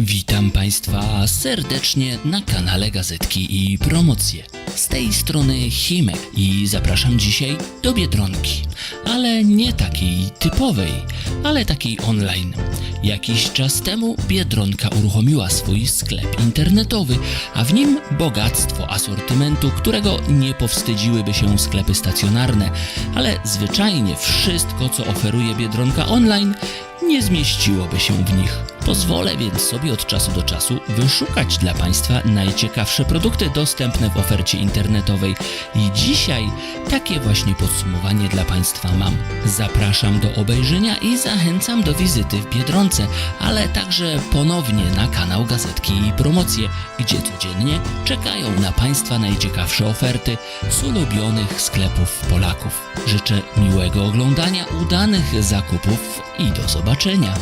Witam Państwa serdecznie na kanale Gazetki i Promocje. Z tej strony Himek i zapraszam dzisiaj do Biedronki. Ale nie takiej typowej, ale takiej online. Jakiś czas temu Biedronka uruchomiła swój sklep internetowy, a w nim bogactwo asortymentu, którego nie powstydziłyby się sklepy stacjonarne, ale zwyczajnie wszystko, co oferuje Biedronka online, nie zmieściłoby się w nich. Pozwolę więc sobie od czasu do czasu wyszukać dla Państwa najciekawsze produkty dostępne w ofercie internetowej i dzisiaj takie właśnie podsumowanie dla Państwa mam. Zapraszam do obejrzenia i zachęcam do wizyty w Biedronce, ale także ponownie na kanał Gazetki i Promocje, gdzie codziennie czekają na Państwa najciekawsze oferty z ulubionych sklepów Polaków. Życzę miłego oglądania, udanych zakupów i do zobaczenia.